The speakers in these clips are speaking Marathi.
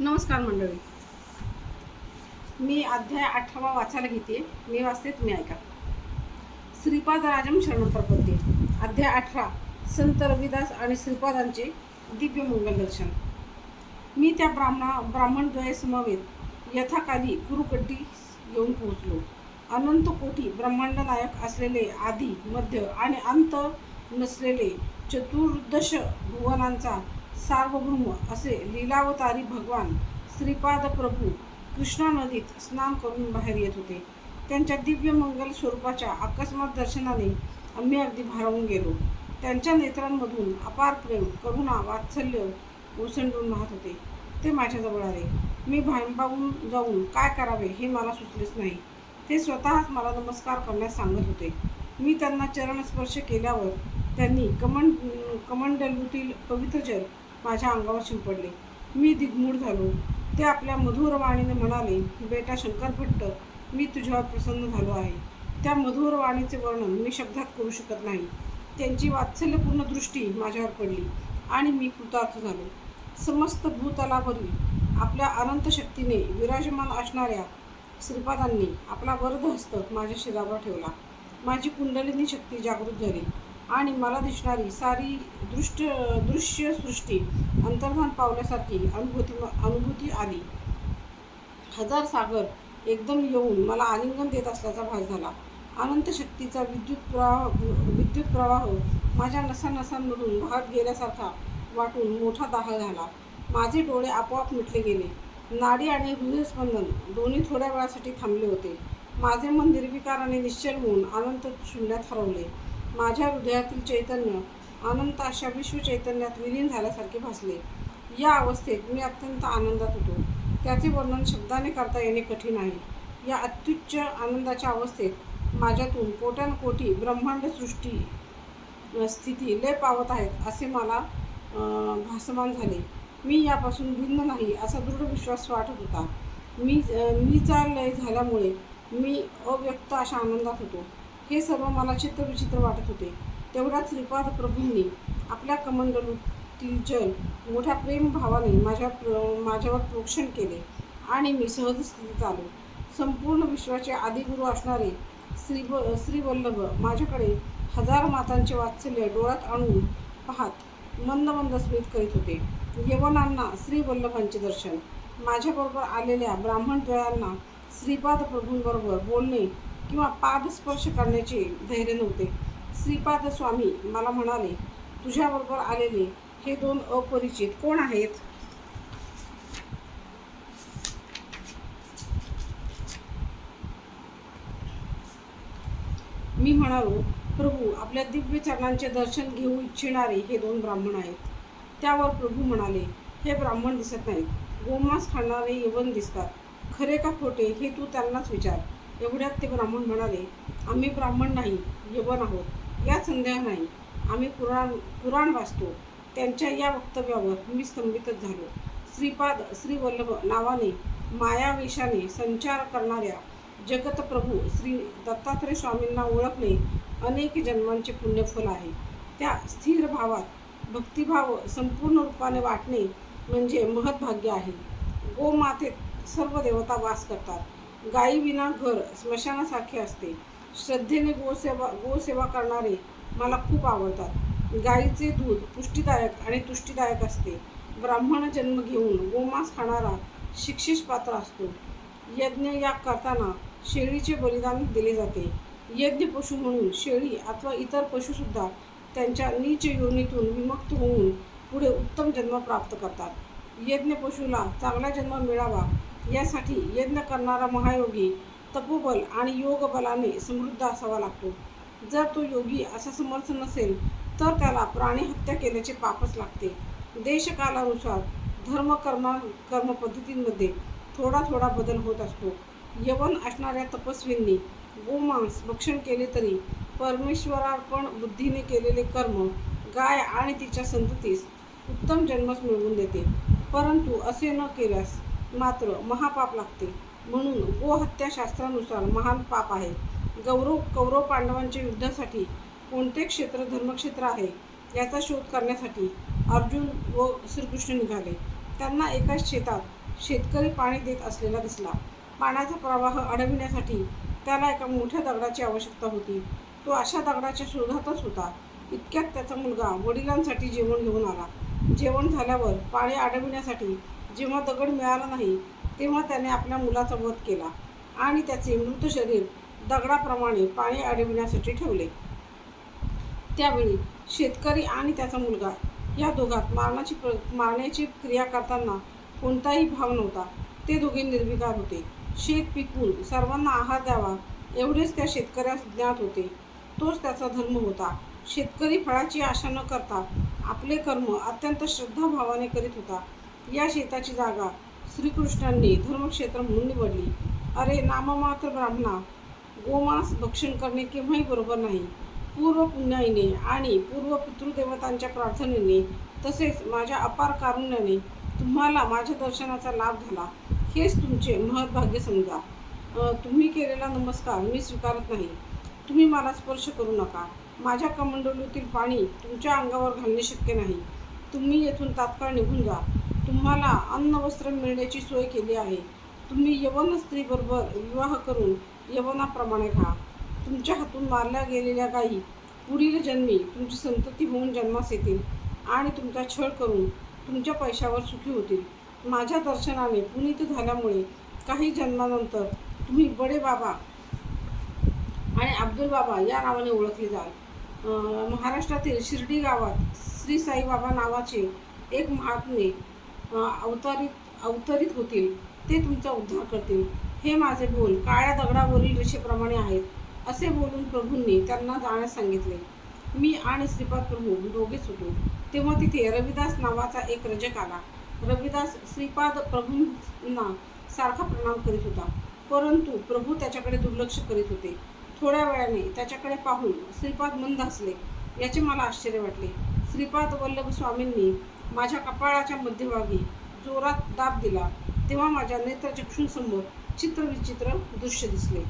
नमस्कार मंडळी. मी अध्याय अठरावा वाचायला घेते. मी वाचते तुम्ही ऐका. श्रीपाद राजम शरणप्रपत्ती अध्याय अठरा संत रविदास आणि श्रीपादांचे दिव्य मंगल दर्शन. मी त्या ब्राह्मणा ब्राह्मण द्वयसमवेत यथाकाली कुरुकड्डी येऊन पोहोचलो. अनंत कोटी ब्रह्मांड नायक असलेले आधी मध्य आणि अंत नसलेले चतुर्दश भुवनांचा सार्वभौम असे लीलावतारी भगवान श्रीपाद प्रभू कृष्णा नदीत स्नान करून बाहेर येत होते. त्यांच्या दिव्य मंगल स्वरूपाच्या अकस्मात दर्शनाने आम्ही अगदी भारावून गेलो. त्यांच्या नेत्रांमधून अपार प्रेम करुणा वात्सल्य ओसंडून वाहत होते. ते माझ्याजवळ आले. मी भांबावून जाऊन काय करावे हे मला सुचलेच नाही. ते स्वतःच मला नमस्कार करण्यास सांगत होते. मी त्यांना चरणस्पर्श केल्यावर त्यांनी कमंड कमंडलूतील पवित्र जल माझ्या अंगावर शिंपडले. मी दिग्मूढ झालो. ते आपल्या मधुर वाणीने म्हणाले बेटा शंकर भट्ट मी तुझ्यावर प्रसन्न झालो आहे त्या मधुर वाणीचे वर्णन मी शब्दात करू शकत नाही. त्यांची वात्सल्यपूर्ण दृष्टी माझ्यावर पडली आणि मी कृतार्थ झालो. समस्त भूतलावरील आपल्या अनंत शक्तीने विराजमान असणाऱ्या श्रीपादांनी आपला वरद हस्त माझ्या शिरावर ठेवला. माझी कुंडलिनी शक्ती जागृत झाली. आणि मला दिसणारी सारी दृष्ट दृश्य सृष्टी अंतर्धान पावल्यासारखी अनुभूती अनुभूती आली. हजार सागर एकदम येऊन मला आलिंगन देत असल्याचा भास झाला. अनंत शक्तीचा विद्युत प्रवाह विद्युत प्रवाह माझ्या नसानसांमधून वाहत गेल्यासारखा वाटून मोठा दाह झाला. माझे डोळे आपोआप मिटले गेले. नाडी आणि हृदयस्पंदन दोन्ही थोड्या वेळासाठी थांबले होते. माझे मन निर्विकाराने निश्चल होऊन अनंत शून्यात हरवले. माझ्या हृदयातील चैतन्य अनंत अशा विश्व चैतन्यात विलीन झाल्यासारखे भासले. या अवस्थेत मी अत्यंत आनंदात होतो. त्याचे वर्णन शब्दाने करता येणे कठीण आहे. या अत्युच्च आनंदाच्या अवस्थेत माझ्यातून कोट्यानकोटी ब्रह्मांड सृष्टी स्थिती लय पावत आहेत असे मला भासमान झाले. मी यापासून भिन्न नाही असा दृढ विश्वास वाटत होता. मी मीचा लय झाल्यामुळे मी अव्यक्त अशा आनंदात होतो. हे सर्व मला चित्रविचित्र वाटत होते. तेवढ्यात श्रीपाद प्रभूंनी आपल्या कमंडलूतील जल मोठ्या प्रेमभावाने माझ्या प्र माझ्यावर प्रोक्षण केले आणि मी सहज स्थितीत आलो. संपूर्ण विश्वाचे आदिगुरू असणारे श्री श्रीवल्लभ माझ्याकडे हजार मातांचे वात्सल्य डोळ्यात आणून पाहत मंद मंद स्मित करीत होते. यवनांना श्रीवल्लभांचे दर्शन माझ्याबरोबर आलेल्या ब्राह्मण द्वयांना श्रीपाद प्रभूंबरोबर बोलणे किंवा पादस्पर्श करण्याचे धैर्य नव्हते. श्रीपाद स्वामी मला म्हणाले तुझ्याबरोबर आलेले हे दोन अपरिचित कोण आहेत? मी म्हणालो प्रभू आपल्या दिव्य चरणांचे दर्शन घेऊ इच्छिणारे हे दोन ब्राह्मण आहेत. त्यावर प्रभू म्हणाले हे ब्राह्मण दिसत नाहीत. गोमांस खाणारे यवन दिसतात. खरे का खोटे हे तू त्यांनाच विचार. एवढ्यात ते ब्राह्मण म्हणाले आम्ही ब्राह्मण नाही यवन आहोत. यात संदेह नाही. आम्ही पुराण पुराण वाचतो. त्यांच्या या वक्तव्यावर मी स्तंभितच झालो. श्रीपाद श्रीवल्लभ नावाने मायावेशाने संचार करणाऱ्या जगतप्रभू श्री दत्तात्रय स्वामींना ओळखणे अनेक जन्मांचे पुण्यफल आहे. त्या स्थिर भावात भक्तिभाव संपूर्ण रूपाने वाटणे म्हणजे महत्भाग्य आहे. गोमातेत सर्व देवता वास करतात. गायीविना घर स्मशानासारखे असते. श्रद्धेने गोसेवा गोसेवा करणारे मला खूप आवडतात. गायीचे दूध पुष्टीदायक आणि तुष्टीदायक असते. ब्राह्मण जन्म घेऊन गोमांस खाणारा शिक्षेस पात्र असतो. यज्ञ या करताना शेळीचे बलिदान दिले जाते. यज्ञ पशु म्हणून शेळी अथवा इतर पशुसुद्धा त्यांच्या नीच योनीतून विमुक्त होऊन पुढे उत्तम जन्म प्राप्त करतात. यज्ञ पशुला चांगला जन्म मिळावा यासाठी यज्ञ करणारा महायोगी तपोबल आणि योगबलाने समृद्ध असावा लागतो. जर तो योगी असा समर्थ नसेल तर त्याला प्राणी हत्या केल्याचे पापच लागते. देशकालानुसार धर्म कर्म कर्मपद्धतींमध्ये थोडा थोडा बदल होत असतो. यवन असणाऱ्या तपस्वींनी गोमांस भक्षण केले तरी परमेश्वरार्पण बुद्धीने केलेले कर्म गाय आणि तिच्या संततीस उत्तम जन्मच मिळवून देते. परंतु असे न केल्यास मात्र महापाप लागते. म्हणून गोहत्याशास्त्रानुसार महान पाप आहे. गौरव कौरव पांडवांच्या युद्धासाठी कोणते क्षेत्र धर्मक्षेत्र आहे याचा शोध करण्यासाठी अर्जुन व श्रीकृष्ण निघाले. त्यांना एकाच शेतात शेतकरी पाणी देत असलेला दिसला. पाण्याचा प्रवाह अडविण्यासाठी त्याला एका मोठ्या दगडाची आवश्यकता होती. तो अशा दगडाच्या शोधातच होता. इतक्यात त्याचा मुलगा वडिलांसाठी जेवण घेऊन आला. जेवण झाल्यावर पाणी अडविण्यासाठी जेव्हा दगड मिळाला नाही तेव्हा त्याने आपल्या मुलाचा वध केला आणि त्याचे मृत शरीर दगडाप्रमाणे पाणी अडविण्यासाठी ठेवले. त्यावेळी शेतकरी आणि त्याचा मुलगा या दोघात मारण्याची प्र मारण्याची क्रिया करताना कोणताही भाव नव्हता. ते दोघे निर्विकार होते. शेत पिकवून सर्वांना आहार द्यावा एवढेच त्या शेतकऱ्यास ज्ञात होते. तोच त्याचा धर्म होता. शेतकरी फळाची आशा न करता आपले कर्म अत्यंत श्रद्धाभावाने करीत होता. या शेताची जागा श्रीकृष्णांनी धर्मक्षेत्र म्हणून निवडली. अरे नाममात्र ब्राह्मणा गोमांस भक्षण करणे केव्हाही बरोबर नाही. पूर्व पुण्याईने आणि पूर्व पितृदेवतांच्या प्रार्थनेने तसेच माझ्या अपार कारुण्याने तुम्हाला माझ्या दर्शनाचा लाभ झाला. हेच तुमचे महत्भाग्य समजा. तुम्ही केलेला नमस्कार मी स्वीकारत नाही. तुम्ही मला स्पर्श करू नका. माझ्या कमंडलूतील पाणी तुमच्या अंगावर घालणे शक्य नाही. तुम्ही येथून तात्काळ निघून जा. तुम्हाला अन्न वस्त्र मिळण्याची सोय केली आहे. तुम्ही यवन स्त्रीबरोबर विवाह करून यवनाप्रमाणे राहा. तुमच्या हातून मारल्या गेलेल्या गायी पुढील जन्मी तुमची संतती होऊन जन्मास येतील आणि तुमचा छळ करून तुमच्या पैशावर सुखी होतील. माझ्या दर्शनाने पुनीत झाल्यामुळे काही जन्मानंतर तुम्ही बडे बाबा आणि अब्दुल बाबा या नावाने ओळखले जाल. महाराष्ट्रातील शिर्डी गावात श्री साईबाबा नावाचे एक महात्मे अवतारित अवतरित होतील ते तुमचा उद्धार करतील. हे माझे बोल काळ्या दगडावरील रेषेप्रमाणे आहेत असे बोलून प्रभूंनी त्यांना जाण्यास सांगितले. मी आणि श्रीपाद प्रभू दोघेच होतो. तेव्हा तिथे रविदास नावाचा एक रजक आला. रविदास श्रीपाद प्रभूंना सारखा प्रणाम करीत होता. परंतु प्रभू त्याच्याकडे दुर्लक्ष करीत होते. थोड्या वेळाने त्याच्याकडे पाहून श्रीपाद मंद हसले याचे मला आश्चर्य वाटले. श्रीपाद वल्लभ स्वामींनी माझ्या कपाळाच्या मध्यभागी जोरात दाब दिला तेव्हा माझ्या नेत्रचक्षूंसमोर चित्रविचित्र दृश्य दिसले.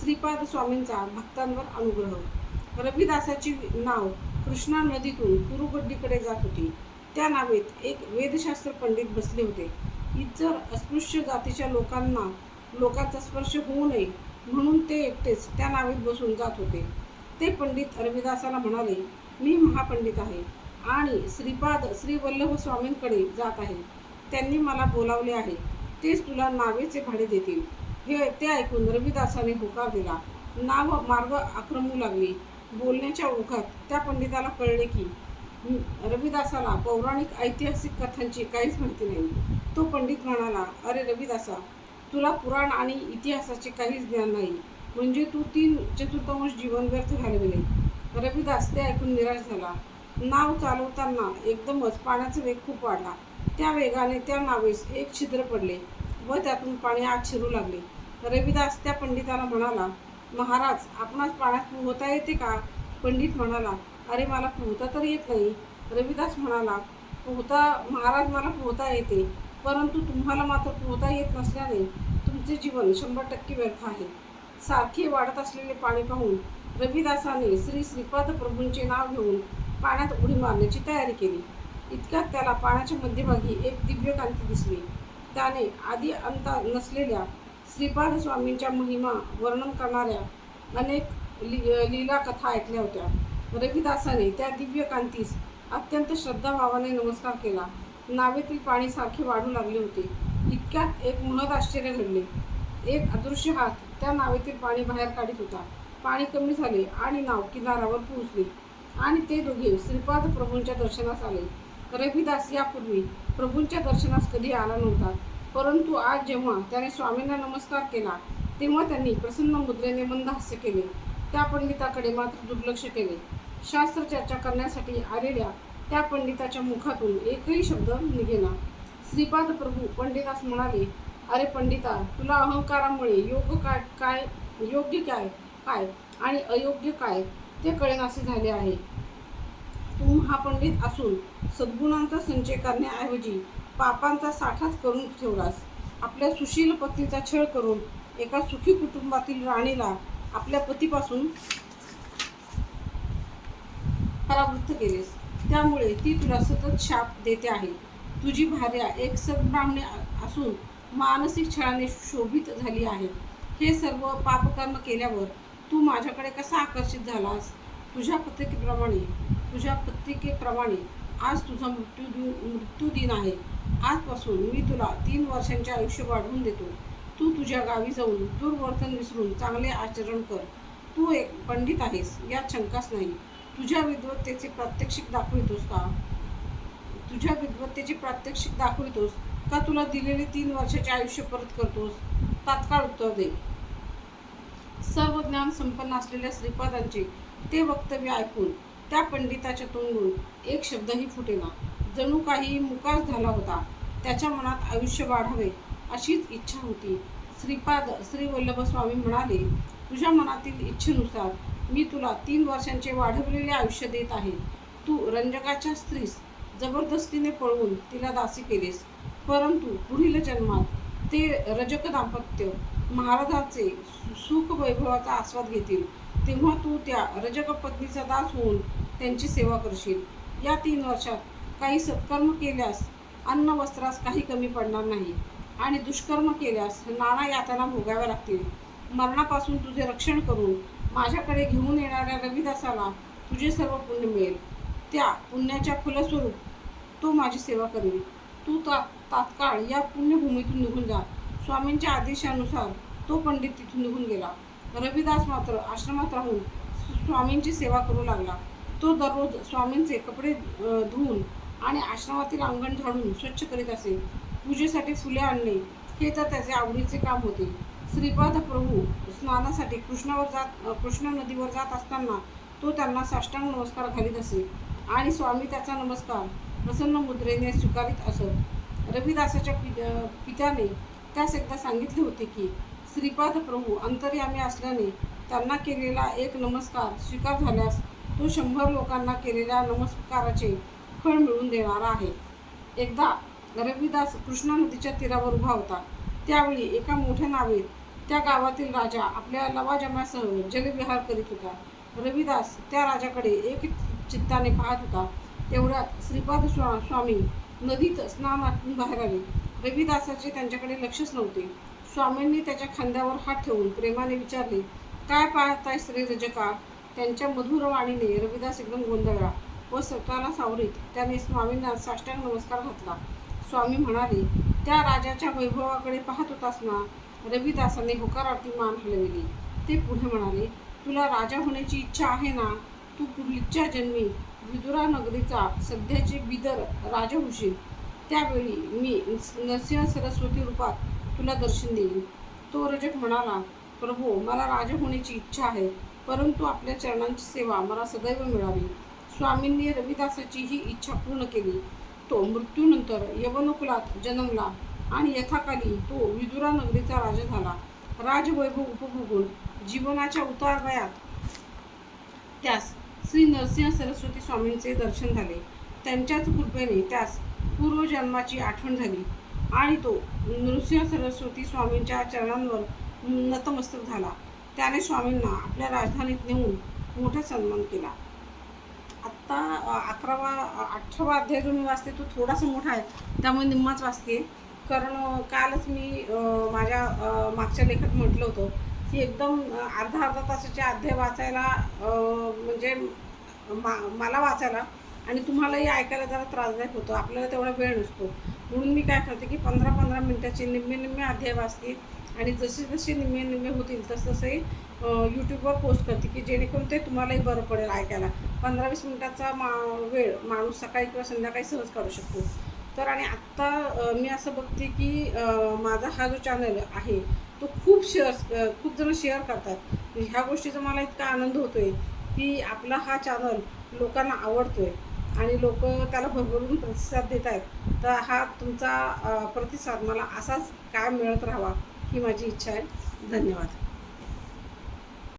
श्रीपाद स्वामींचा भक्तांवर अनुग्रह. रविदासाची नाव कृष्णा नदीतून कुरुगड्डीकडे जात होती. त्या नावेत एक वेदशास्त्र पंडित बसले होते. इतर अस्पृश्य जातीच्या लोकांना लोकांचा स्पर्श होऊ नये म्हणून ते एकटेच त्या नावेत बसून जात होते. ते पंडित रविदासाला म्हणाले मी महापंडित आहे. आणि श्रीपाद श्री वल्लभ स्वामींकडे जात आहे. त्यांनी मला बोलावले आहे. तेच तुला नावेचे भाडे देतील. हे ते ऐकून रविदासाने होकार दिला. नाव मार्ग आक्रमू लागली. बोलण्याच्या ओघात त्या पंडिताला कळले की रविदासाला पौराणिक ऐतिहासिक कथांची काहीच माहिती नाही. तो पंडित म्हणाला अरे रविदासा तुला पुराण आणि इतिहासाचे काहीच ज्ञान नाही. म्हणजे तू तीन चतुर्थांश जीवन व्यर्थ घालविले. रविदास ते ऐकून निराश झाला. नाव चालवताना एकदमच पाण्याचा वेग खूप वाढला. त्या वेगाने त्या नावेस एक छिद्र पडले व त्यातून पाणी आत शिरू लागले. रविदास त्या पंडिताला म्हणाला महाराज आपणास पाण्यात पोहता येते का? पंडित म्हणाला अरे मला पोहता तर येत नाही. रविदास म्हणाला पोहता महाराज मला पोहता येते परंतु तुम्हाला मात्र पोहता येत नसल्याने तुमचे जीवन शंभर टक्के व्यर्थ आहे. सारखे वाढत असलेले पाणी पाहून रविदासाने श्री श्रीपाद प्रभूंचे नाव घेऊन पाण्यात उडी मारण्याची तयारी केली. इतक्यात त्याला पाण्याच्या मध्यभागी एक दिव्य कांती दिसली. त्याने आधी अंत नसलेल्या श्रीपाद स्वामींच्या महिमा वर्णन करणाऱ्या अनेक लि लीला कथा ऐकल्या होत्या. रविदासाने त्या दिव्य कांतीस अत्यंत श्रद्धाभावाने नमस्कार केला. नावेतील पाणी सारखे वाढू लागले होते. इतक्यात एक महद आश्चर्य घडले. एक अदृश्य हात त्या नावेतील पाणी बाहेर काढत होता. पाणी कमी झाले आणि नाव किनाऱ्यावर पोहोचले. आणि ते दोघे श्रीपाद प्रभूंच्या दर्शनास आले. रविदास यापूर्वी प्रभूंच्या दर्शनास कधी आला नव्हता. परंतु आज जेव्हा त्याने स्वामींना नमस्कार केला तेव्हा त्यांनी प्रसन्न मुद्रेने मंद हास्य केले. त्या पंडिताकडे मात्र दुर्लक्ष केले. शास्त्र चर्चा करण्यासाठी आलेल्या त्या पंडिताच्या मुखातून एकही शब्द निघेना. श्रीपाद प्रभू पंडितास म्हणाले अरे पंडिता तुला अहंकारामुळे योग काय काय योग्य काय काय आणि अयोग्य काय ते कळेनासे झाले आहे. तू महापंडित असून सद्गुणांचा संचय करण्याऐवजी पापांचा साठाच करून ठेवलास. आपल्या सुशील पत्नीचा छळ करून एका सुखी कुटुंबातील राणीला आपल्या पतीपासून परावृत्त केलेस. त्यामुळे ती तुला सतत शाप देते आहे. तुझी भार्या एक सद्ब्राह्मणी असून मानसिक छळाने शोभित झाली आहे. हे सर्व पापकर्म केल्यावर तू माझ्याकडे कसा आकर्षित झालास? तुझ्या पत्रिकेप्रमाणे तुझ्या पत्रिकेप्रमाणे आज तुझा मृत्यू दिन मृत्यू दिन आहे. आजपासून मी तुला तीन वर्षांचे आयुष्य वाढवून देतो. तू तुझ्या गावी जाऊन दुर्वर्तन विसरून चांगले आचरण कर. तू एक पंडित आहेस यात शंकाच नाही. तुझ्या विद्वत्तेचे प्रात्यक्षिक दाखवितोस का? तुझ्या विद्वत्तेचे प्रात्यक्षिक दाखवितोस का? तुला दिलेले तीन वर्षाचे आयुष्य परत करतोस? तात्काळ उत्तर दे. सर्व ज्ञान संपन्न असलेल्या श्रीपादांचे ते वक्तव्य ऐकून त्या पंडिताच्या तोंडून एक शब्दही फुटेना. जणू काही मुकास झाला होता त्याच्या मनात आयुष्य वाढावे अशीच इच्छा होती. श्रीपाद श्री वल्लभस्वामी म्हणाले तुझ्या मनातील इच्छेनुसार मी तुला तीन वर्षांचे वाढवलेले आयुष्य देत आहे. तू रंजकाच्या स्त्रीस जबरदस्तीने पळवून तिला दासी केलेस. परंतु पुढील जन्मात ते रजक दाम्पत्य महाराजांचे सुख वैभवाचा आस्वाद घेतील. तेव्हा तू त्या रजक पत्नीचा दास होऊन त्यांची सेवा करशील. या तीन वर्षात काही सत्कर्म केल्यास अन्न वस्त्रास काही कमी पडणार नाही. आणि दुष्कर्म केल्यास नाना यातना भोगाव्या लागतील. मरणापासून तुझे रक्षण करून माझ्याकडे घेऊन येणाऱ्या रविदासाला तुझे सर्व पुण्य मिळेल. त्या पुण्याच्या फलस्वरूप तो माझी सेवा करेल. तू ता तात्काळ या पुण्यभूमीतून निघून जा. स्वामींच्या आदेशानुसार तो पंडित तिथून निघून गेला. रविदास मात्र आश्रमात राहून स्वामींची सेवा करू लागला. तो दररोज स्वामींचे कपडे धुवून आणि आश्रमातील अंगण झाडून स्वच्छ करीत असे. पूजेसाठी फुले आणणे हे तर त्याचे आवडीचे काम होते. श्रीपाद प्रभू स्नानासाठी कृष्णावर जात कृष्ण कृष्णा नदीवर जात असताना तो त्यांना साष्टांग नमस्कार घालीत असे. आणि स्वामी त्याचा नमस्कार प्रसन्न मुद्रेने स्वीकारित असत. रविदासाच्या पि पित्याने त्यास एकदा सांगितले होते की श्रीपाद प्रभू अंतर्यामी असल्याने त्यांना केलेला एक नमस्कार स्वीकार झाल्यास तो शंभर लोकांना केलेल्या नमस्काराचे फळ मिळवून देणारा आहे. एकदा रविदास कृष्णा नदीच्या तीरावर उभा होता. त्यावेळी एका मोठ्या नावेत त्या गावातील राजा आपल्या लवाजमासह जलविहार करीत होता. रविदास त्या राजाकडे एक चित्ताने पाहत होता. तेवढ्यात श्रीपाद स्वा स्वामी नदीत स्नानातून बाहेर आले. रविदासाचे त्यांच्याकडे लक्षच नव्हते. स्वामींनी त्याच्या खांद्यावर हात ठेवून प्रेमाने विचारले काय पाहताय श्री रजका त्यांच्या मधुर वाणीने रविदास एकदम गोंधळला व स्वतःला सावरीत त्याने स्वामींना साष्टांग नमस्कार घातला. स्वामी म्हणाले त्या राजाच्या वैभवाकडे पाहत होतास ना? रविदासाने होकारार्थी मान हलविली. ते पुढे म्हणाले तुला राजा होण्याची इच्छा आहे ना? तू पुढच्या जन्मी विदुरा नगरीचा सध्याचे बिदर राजा होशील त्यावेळी मी नरसिंह सरस्वती रूपात तुला दर्शन देईन. तो रजक म्हणाला प्रभू मला राजा होण्याची इच्छा आहे परंतु आपल्या चरणांची सेवा मला सदैव मिळावी. स्वामींनी रविदासाची ही इच्छा पूर्ण केली. तो मृत्यूनंतर यवनकुलात जन्मला आणि यथाकाली तो विदुरा नगरीचा राजा झाला. राजवैभव उपभोगून जीवनाच्या उतारवयात त्यास श्री नरसिंह सरस्वती स्वामींचे दर्शन झाले. त्यांच्याच कृपेने त्यास पूर्वजन्माची आठवण झाली. आणि तो नृसिंह सरस्वती स्वामींच्या चरणांवर नतमस्तक झाला. त्याने स्वामींना आपल्या राजधानीत नेऊन मोठा सन्मान केला. आत्ता अकरावा अठरावा अध्याय जो मी वाचते तो थोडासा मोठा आहे. त्यामुळे निम्माच वाचते. कारण कालच मी माझ्या मागच्या लेखात म्हटलं होतं की एकदम अर्धा अर्धा तासाचे अध्याय वाचायला म्हणजे मा मला वाचायला आणि तुम्हालाही ऐकायला जरा त्रासदायक होतो आपल्याला तेवढा वेळ नसतो. म्हणून मी काय करते की पंधरा पंधरा मिनटाचे निम्मे निम्मे अध्याय वाचते आणि जसे जसे निम्मे निम्मे होतील तस तसे यूट्यूबवर पोस्ट करते की जेणेकरून ते तुम्हालाही बरं पडेल ऐकायला. पंधरा वीस मिनटाचा मा वेळ माणूस सकाळी किंवा संध्याकाळी सहज काढू शकतो. तर आणि आत्ता मी असं बघते की माझा हा जो चॅनल आहे तो खूप शेअर खूप जण शेअर करतात. ह्या गोष्टीचा मला इतका आनंद होतो आहे की आपला हा चॅनल लोकांना आवडतो आहे आणि लोक त्याला भरभरून प्रतिसाद देत आहेत तर हा तुमचा प्रतिसाद मला असाच काय मिळत राहावा ही माझी इच्छा आहे. धन्यवाद.